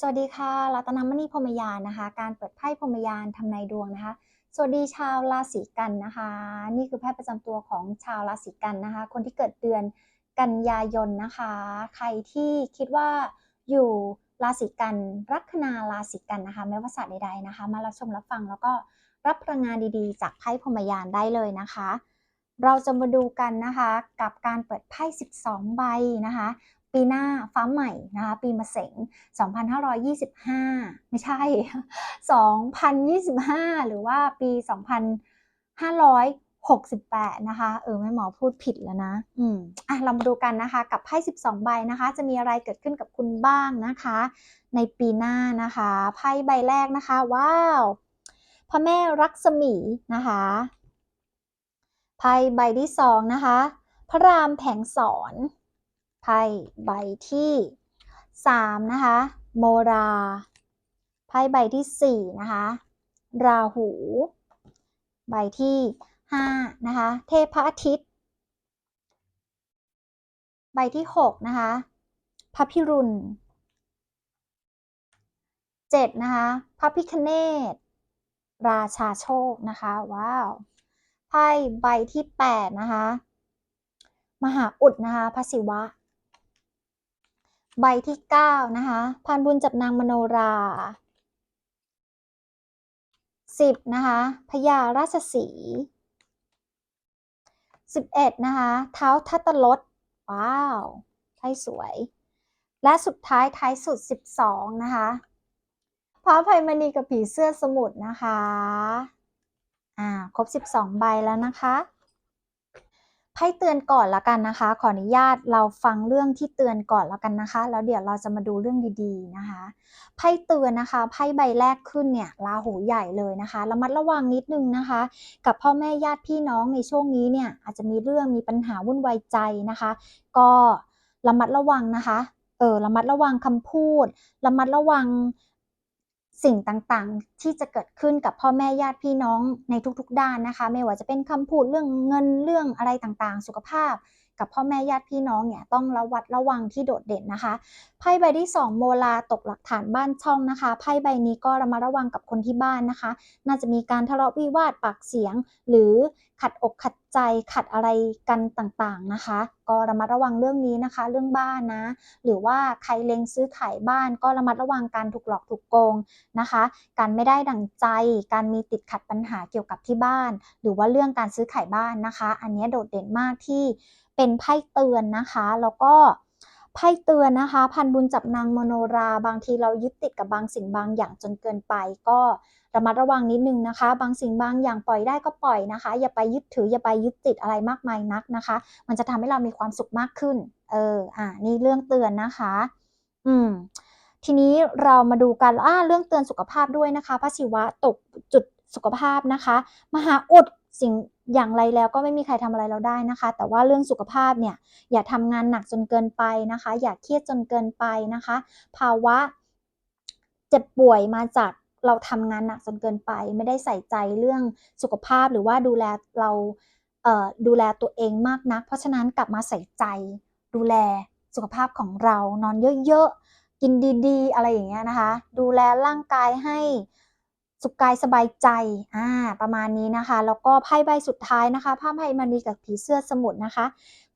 สวัสดีค่ะ รัตนมณีพรมยานนะคะ การเปิดไพ่พรมยานทำนายดวงนะคะ สวัสดีชาวราศีกันนะคะ นี่คือไพ่ประจำตัวของชาวราศีกันนะคะ คนที่เกิดเดือนกันยายนนะคะ ใครที่คิดว่าอยู่ราศีกันลัคนาราศีกันนะคะไม่ว่าศาสตร์ใดๆนะคะ มารับชมรับฟังแล้วก็รับพลังงานดีๆ จากไพ่พรมยานได้เลยนะคะ เราจะมาดูกันนะคะกับการเปิดไพ่ 12 ใบนะคะ ปีหน้าฟ้าใหม่นะคะปีมะเสง2525 ไม่ใช่ 2025 หรือว่าปี 2568 นะคะ เออแม่หมอพูดผิดแล้วนะ อืมอะเรามาดูกันนะคะ กับไพ่ 12 ใบนะคะ จะมีอะไรเกิดขึ้นกับคุณบ้างนะคะ ในปีหน้านะคะไพ่ใบแรกนะคะ ว้าวพระแม่รักษมีนะคะไพ่ใบที่สองนะคะ พระรามแผงสอน ไพ่ใบที่สามนะคะโมราไพ่ใบที่สี่นะคะราหู ใบที่ห้านะคะเทพพระอาทิตย์ ใบที่หกนะคะพระพิรุณเจ็ดนะคะพระพิคเนตราชาโชคนะคะว้าวไพ่ใบที่แปดนะคะมหาอุดนะคะพระศิวะ ใบที่เก้านะคะพานบุญจับนางมโนราสิบนะคะพญาราชสีสิบเอ็ดนะคะเท้าทัตลดว้าวไพ่สวย และสุดท้ายท้ายสุดสิบสองนะคะพระภัยมณีกับผีเสื้อสมุทรนะคะ อ่า ครบสิบสองใบแล้วนะคะ ไพ่เตือนก่อนละกันนะคะ ขออนุญาตเราฟังเรื่องที่เตือนก่อนละกันนะคะ แล้วเดี๋ยวเราจะมาดูเรื่องดีๆนะคะไพ่เตือนนะคะไพ่ใบแรกขึ้นเนี่ยราหูใหญ่เลยนะคะระมัดระวังนิดนึงนะคะ กับพ่อแม่ญาติพี่น้องในช่วงนี้เนี่ยอาจจะมีเรื่องมีปัญหาวุ่นวายใจนะคะ ก็ระมัดระวังนะคะเออระมัดระวังคำพูด ระมัดระวัง สิ่งต่างๆ ที่จะเกิดขึ้นกับพ่อแม่ญาติพี่น้องในทุกๆ ด้านนะคะ ไม่ว่าจะเป็นคำพูดเรื่องเงินเรื่องอะไรต่างๆ สุขภาพ กับพ่อแม่ญาติพี่น้องเนี่ยต้องระวัดระวังที่โดดเด่นนะคะไพ่ใบที่ 2 โมลาตกหลักฐานบ้านช่องนะคะไพ่ใบนี้ก็ระมัดระวังกับคนที่บ้านนะคะ น่าจะมีการทะเลาะวิวาทปากเสียง หรือขัดอกขัดใจขัดอะไรกันต่างๆนะคะ ก็ระมัดระวังเรื่องนี้นะคะ เรื่องบ้านนะ หรือว่าใครเล็งซื้อขายบ้าน ก็ระมัดระวังการถูกหลอกถูกโกงนะคะ การไม่ได้ดั่งใจ การมีติดขัดปัญหาเกี่ยวกับที่บ้าน หรือว่าเรื่องการซื้อขายบ้านนะคะ อันนี้โดดเด่นมากที่ เป็นไพ่เตือนนะคะ แล้วก็ไพ่เตือนนะคะ พันบุญจับนางมโนราบางทีเรายึดติดกับบางสิ่งบางอย่างจนเกินไป ก็ระมัดระวังนิดนึงนะคะ บางสิ่งบางอย่างปล่อยได้ก็ปล่อยนะคะ อย่าไปยึดถืออย่าไปยึดติดอะไรมากมายนักนะคะ มันจะทำให้เรามีความสุขมากขึ้น เอออ่านี่เรื่องเตือนนะคะ อืมทีนี้เรามาดูกันอ่าเรื่องเตือนสุขภาพด้วยนะคะพระศิวะตกจุดสุขภาพนะคะ มหาอุดสิ่ง อย่างไรแล้วก็ไม่มีใครทำอะไรเราได้นะคะ แต่ว่าเรื่องสุขภาพเนี่ยอย่าทำงานหนักจนเกินไปนะคะ อย่าเครียดจนเกินไปนะคะ ภาวะเจ็บป่วยมาจากเราทำงานหนักจนเกินไป ไม่ได้ใส่ใจเรื่องสุขภาพหรือว่าดูแลเราเดูแลตัวเองมากนัก เพราะฉะนั้นกลับมาใส่ใจดูแลสุขภาพของเรานอนเยอะๆกินดีๆ อะไรอย่างเงี้ยนะคะ ดูแลร่างกายให้ สุขกายสบายใจ อ่า ประมาณนี้นะคะ แล้วก็ไพ่ใบสุดท้ายนะคะผ้าไพ่มณีกับผีเสื้อสมุทรนะคะ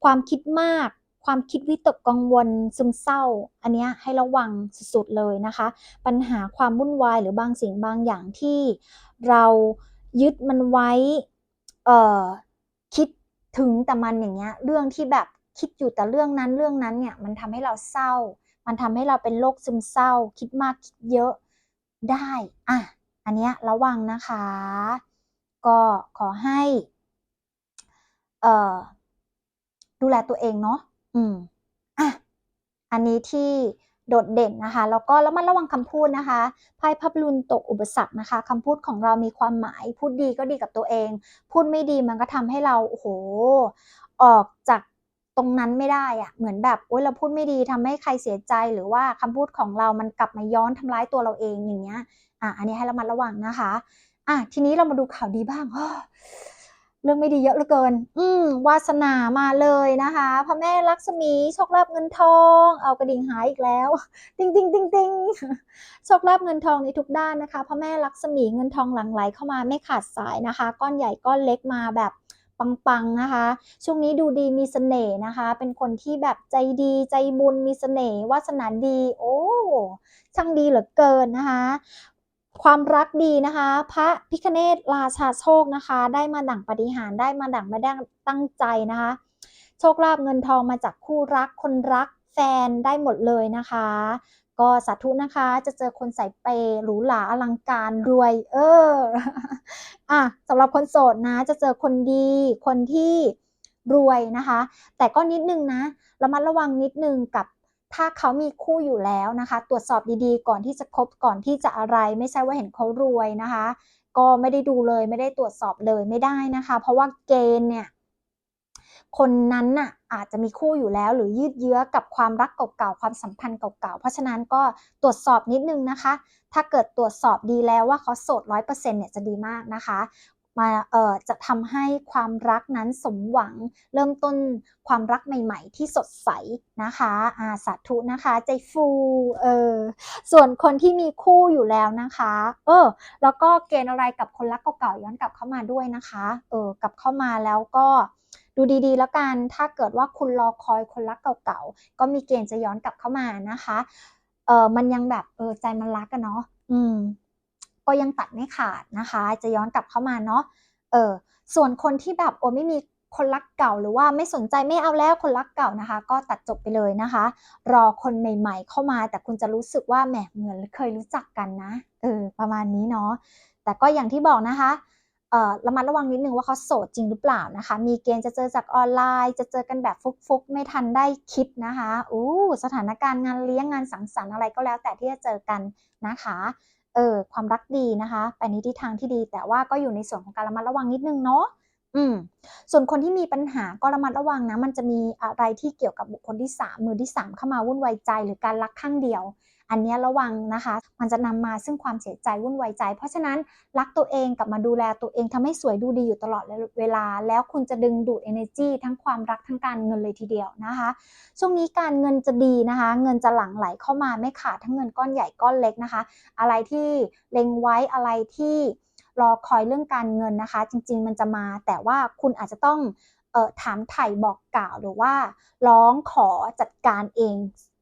ความคิดมาก ความคิดวิตกกังวล ซึมเศร้า อันนี้ให้ระวังสุดๆเลยนะคะ ปัญหาความวุ่นวายหรือบางสิ่งบางอย่างที่เรายึดมันไว้ เอ่อ คิดถึงแต่มันอย่างเงี้ย เรื่องที่แบบคิดอยู่แต่เรื่องนั้นเรื่องนั้นเนี่ย มันทำให้เราเศร้า มันทำให้เราเป็นโรคซึมเศร้า คิดมากคิดเยอะ ได้ อะ อันนี้ระวังนะคะ ก็ขอให้เอ่อดูแลตัวเองเนาะอืมอะอันนี้ที่โดดเด่นนะคะ แล้วก็แล้วมันระวังคำพูดนะคะไพ่พับลุนตกอุปสรรคนะคะคำพูดของเรามีความหมาย พูดดีก็ดีกับตัวเอง พูดไม่ดีมันก็ทำให้เราโอ้โห ออกจากตรงนั้นไม่ได้อะเหมือนแบบโอ๊ยเราพูดไม่ดีทำให้ใครเสียใจหรือว่าคำพูดของเรามันกลับมาย้อนทำร้ายตัวเราเองอย่างเงี้ย อะอันนี้ให้ระมัดระวังนะคะอะทีนี้เรามาดูข่าวดีบ้างเรื่องไม่ดีเยอะเหลือเกิน อืมวาสนามาเลยนะคะพระแม่ลักษมีโชคลาภเงินทอง เอากระดิ่งหายอีกแล้ว ติงติงติงติงโชคลาภเงินทองในทุกด้านนะคะพระแม่ลักษมีเงินทองหลั่งไหลเข้ามาไม่ขาดสายนะคะ ก้อนใหญ่ก้อนเล็กมาแบบปังๆนะคะ ช่วงนี้ดูดีมีเสน่ห์นะคะ เป็นคนที่แบบใจดีใจบุญมีเสน่ห์วาสนาดี โอ้ช่างดีเหลือเกินนะคะ ความรักดีนะคะ พระพิคเนตราชาโชคนะคะ ได้มาดั่งปฏิหารได้มาดั่งไม่ได้ตั้งใจนะคะ โชคลาภเงินทองมาจากคู่รักคนรักแฟนได้หมดเลยนะคะ ก็สาธุนะคะจะเจอคนใส่เปย์หรูหราอลังการรวย เอออะสำหรับคนโสดนะ จะเจอคนดีคนที่รวยนะคะ แต่ก็นิดนึงนะระมัดระวังนิดนึงกับ ถ้าเขามีคู่อยู่แล้วนะคะ ตรวจสอบดีๆ ก่อนที่จะคบก่อนที่จะอะไรไม่ใช่ว่าเห็นเขารวยนะคะ ก็ไม่ได้ดูเลยไม่ได้ตรวจสอบเลยไม่ได้นะคะ เพราะว่าเกณฑ์เนี่ยคนนั้นน่ะอาจจะมีคู่อยู่แล้วหรือยืดเยื้อกับความรักเก่าๆความสัมพันธ์เก่าๆเพราะฉะนั้นก็ตรวจสอบนิดนึงนะคะ ถ้าเกิดตรวจสอบดีแล้วว่าเขาโสดร้อยเปอร์เซ็นต์เนี่ยจะดีมากนะคะ มาเอ่อจะทำให้ความรักนั้นสมหวัง เริ่มต้นความรักใหม่ ๆ ที่สดใสนะคะอาสาธุนะคะ ใจฟูเออส่วนคนที่มีคู่อยู่แล้วนะคะ เออ แล้วก็เกณฑ์อะไรกับคนรักเก่าๆย้อนกลับเข้ามาด้วยนะคะเออกลับเข้ามาแล้วก็ดูดีๆ แล้วกัน ถ้าเกิดว่าคุณรอคอยคนรักเก่าๆ ก็มีเกณฑ์จะย้อนกลับเข้ามานะคะ เออมันยังแบบ เออใจมันรักกันเนาะ อืม ก็ยังตัดไม่ขาดนะคะ จะย้อนกลับเข้ามาเนาะเออส่วนคนที่แบบโอ้ไม่มีคนรักเก่าหรือว่าไม่สนใจไม่เอาแล้วคนรักเก่านะคะ ก็ตัดจบไปเลยนะคะ รอคนใหม่ๆ เข้ามาแต่คุณจะรู้สึกว่าแหมเหมือนเคยรู้จักกันนะเออประมาณนี้เนาะแต่ก็อย่างที่บอกนะคะเอ่อระมัดระวังนิดนึงว่าเขาโสดจริงหรือเปล่านะคะ มีเกณฑ์จะเจอจากออนไลน์ จะเจอกันแบบฟุกๆ ไม่ทันได้คิดนะคะอู้สถานการณ์งานเลี้ยงงานสังสรรค์อะไรก็แล้วแต่ที่จะเจอกันนะคะ เออความรักดีนะคะไปในทิศทางที่ดี แต่ว่าก็อยู่ในส่วนของการระมัดระวังนิดนึงเนาะอืมส่วนคนที่มีปัญหาก็ระมัดระวังนะ มันจะมีอะไรที่เกี่ยวกับบุคคลที่ 3 มือที่ 3 เข้ามาวุ่นวายใจหรือการรักข้างเดียว อันนี้ระวังนะคะ มันจะนำมาซึ่งความเสียใจวุ่นวายใจ เพราะฉะนั้นรักตัวเองกลับมาดูแลตัวเองทำให้สวยดูดีอยู่ตลอดเวลา แล้วคุณจะดึงดูด energy ทั้งความรักทั้งการเงินเลยทีเดียวนะคะ ช่วงนี้การเงินจะดีนะคะ เงินจะหลั่งไหลเข้ามาไม่ขาดทั้งเงินก้อนใหญ่ก้อนเล็กนะคะ อะไรที่เล็งไว้อะไรที่รอคอยเรื่องการเงินนะคะ จริง ๆ มันจะมา แต่ว่าคุณอาจจะต้องถามไถ่บอกกล่าวหรือว่าร้องขอจัดการเอง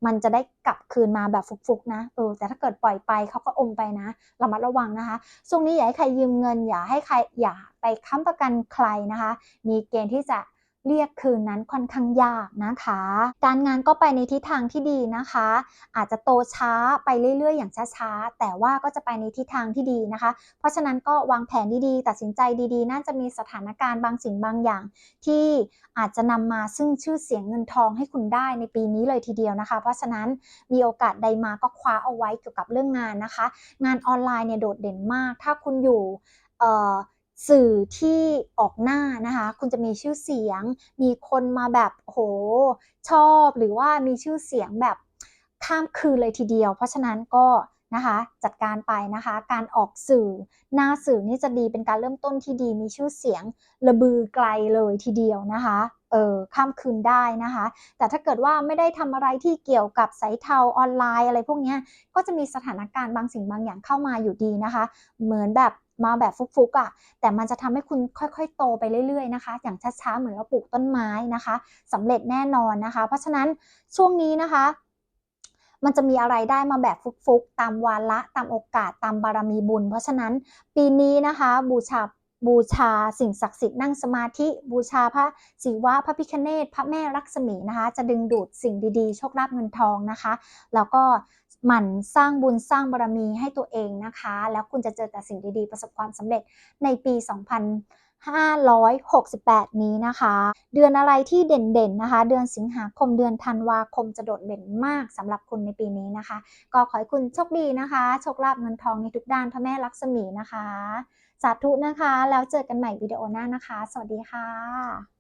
มันจะได้กลับคืนมาแบบฟุกๆนะเออแต่ถ้าเกิดปล่อยไปเขาก็อมไปนะระมัดระวังนะคะช่วงนี้อย่าให้ใครยืมเงินอย่าให้ใครอย่าไปค้ำประกันใครนะคะ มีเกณฑ์ที่จะ เรียกคืนนั้นค่อนข้างยากนะคะ การงานก็ไปในทิศทางที่ดีนะคะ อาจจะโตช้าไปเรื่อยๆ อย่างช้าๆ แต่ว่าก็จะไปในทิศทางที่ดีนะคะ เพราะฉะนั้นก็วางแผนดีๆ ตัดสินใจดีๆ น่าจะมีสถานการณ์บางสิ่งบางอย่าง ที่อาจจะนำมาซึ่งชื่อเสียงเงินทองให้คุณได้ในปีนี้เลยทีเดียวนะคะ เพราะฉะนั้นมีโอกาสใดมาก็คว้าเอาไว้เกี่ยวกับเรื่องงานนะคะ งานออนไลน์เนี่ยโดดเด่นมาก ถ้าคุณอยู่ สื่อที่ออกหน้านะคะ คุณจะมีชื่อเสียง มีคนมาแบบโหชอบหรือว่ามีชื่อเสียงแบบข้ามคืนเลยทีเดียว เพราะฉะนั้นก็นะคะจัดการไปนะคะ การออกสื่อหน้าสื่อนี่จะดีเป็นการเริ่มต้นที่ดีมีชื่อเสียงระบือไกลเลยทีเดียวนะคะเออข้ามคืนได้นะคะ แต่ถ้าเกิดว่าไม่ได้ทำอะไรที่เกี่ยวกับสายเทาออนไลน์อะไรพวกนี้ก็จะมีสถานการณ์บางสิ่งบางอย่างเข้ามาอยู่ดีนะคะ เหมือนแบบ มาแบบฟุกๆอะ่ะ แต่มันจะทำให้คุณค่อยๆ โตไปเรื่อยๆนะคะ อย่างช้าๆ เหมือนเราปลูกต้นไม้นะคะสำเร็จแน่นอนนะคะ เพราะฉะนั้นช่วงนี้นะคะ มันจะมีอะไรได้มาแบบฟุกๆ ตามวาระตามโอกาสตามบารมีบุญ เพราะฉะนั้นปีนี้นะคะบูชาบูชาสิ่งศักดิ์สิทธิ์นั่งสมาธิ บูชาพระศิวะพระพิคเนตพระแม่ลักษมีนะคะ จะดึงดูดสิ่งดีๆ โชคลาภเงินทองนะคะ แล้วก็ หมั่นสร้างบุญสร้างบารมีให้ตัวเองนะคะ แล้วคุณจะเจอแต่สิ่งดีๆ ประสบความสำเร็จในปี 2568 นี้นะคะ เดือนอะไรที่เด่นๆนะคะ เดือนสิงหาคมเดือนธันวาคมจะโดดเด่นมากสำหรับคุณในปีนี้นะคะ ก็ขอให้คุณโชคดีนะคะโชคลาภเงินทองในทุกด้านพระแม่ลักษมีนะคะ สาธุนะคะ แล้วเจอกันใหม่วิดีโอหน้านะคะ สวัสดีค่ะ